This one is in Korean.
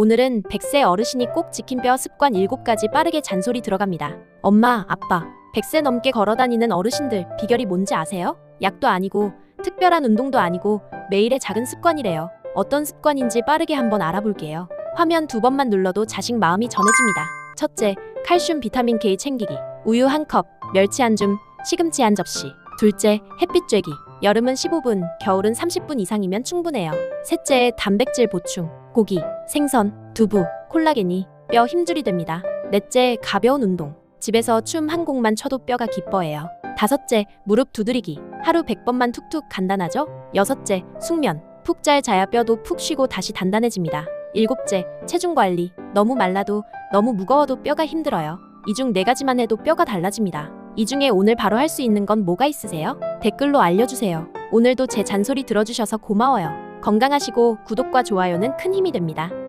오늘은 100세 어르신이 꼭 지킨 뼈 습관 7가지 빠르게 잔소리 들어갑니다. 엄마, 아빠, 100세 넘게 걸어 다니는 어르신들 비결이 뭔지 아세요? 약도 아니고 특별한 운동도 아니고 매일의 작은 습관이래요. 어떤 습관인지 빠르게 한번 알아볼게요. 화면 두 번만 눌러도 자식 마음이 전해집니다. 첫째, 칼슘 비타민 K 챙기기. 우유 한 컵, 멸치 한 줌, 시금치 한 접시. 둘째, 햇빛 쬐기. 여름은 15분, 겨울은 30분 이상이면 충분해요. 셋째, 단백질 보충. 고기, 생선, 두부, 콜라겐이 뼈 힘줄이 됩니다. 넷째, 가벼운 운동. 집에서 춤 한 곡만 춰도 뼈가 기뻐해요. 다섯째, 무릎 두드리기. 하루 100번만 툭툭 간단하죠? 여섯째, 숙면. 푹 잘 자야 뼈도 푹 쉬고 다시 단단해집니다. 일곱째, 체중 관리. 너무 말라도 너무 무거워도 뼈가 힘들어요. 이 중 네 가지만 해도 뼈가 달라집니다. 이 중에 오늘 바로 할 수 있는 건 뭐가 있으세요? 댓글로 알려주세요. 오늘도 제 잔소리 들어주셔서 고마워요. 건강하시고 구독과 좋아요는 큰 힘이 됩니다.